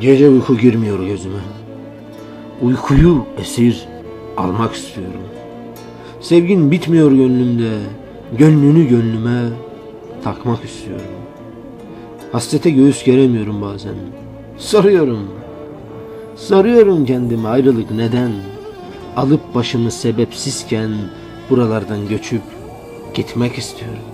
Gece uyku girmiyor gözüme. Uykuyu esir almak istiyorum. Sevgin bitmiyor gönlümde. Gönlünü gönlüme takmak istiyorum. Hasrete göğüs geremiyorum bazen. Soruyorum. Soruyorum kendime ayrılık neden? Alıp başımı sebepsizken buralardan göçüp gitmek istiyorum.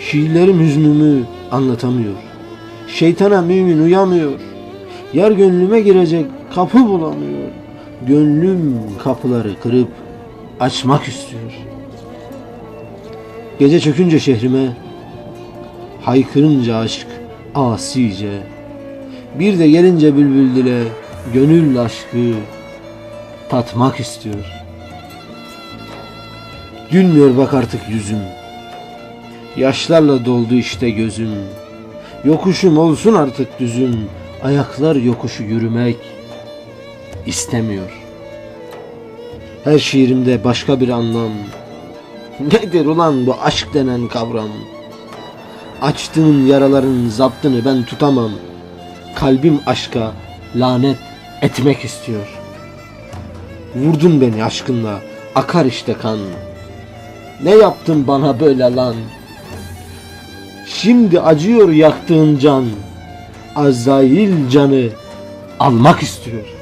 Şiirlerim hüznümü anlatamıyor. Şeytana mümin uyamıyor. Yar gönlüme girecek kapı bulamıyor. Gönlüm kapıları kırıp açmak istiyor. Gece çökünce şehrime haykırınca aşk asice bir de gelince bülbül dile gönül aşkı tatmak istiyor. Gülmüyor bak artık yüzüm. Yaşlarla doldu işte gözüm. Yokuşum olsun artık düzüm. Ayaklar yokuşu yürümek istemiyor. Her şiirimde başka bir anlam. Nedir ulan bu aşk denen kavram? Açtığın yaraların zaptını ben tutamam. Kalbim aşka lanet etmek istiyor. Vurdun beni aşkınla, akar işte kan. Ne yaptın bana böyle lan? Şimdi acıyor yaktığın can. Azrail canı almak istiyor.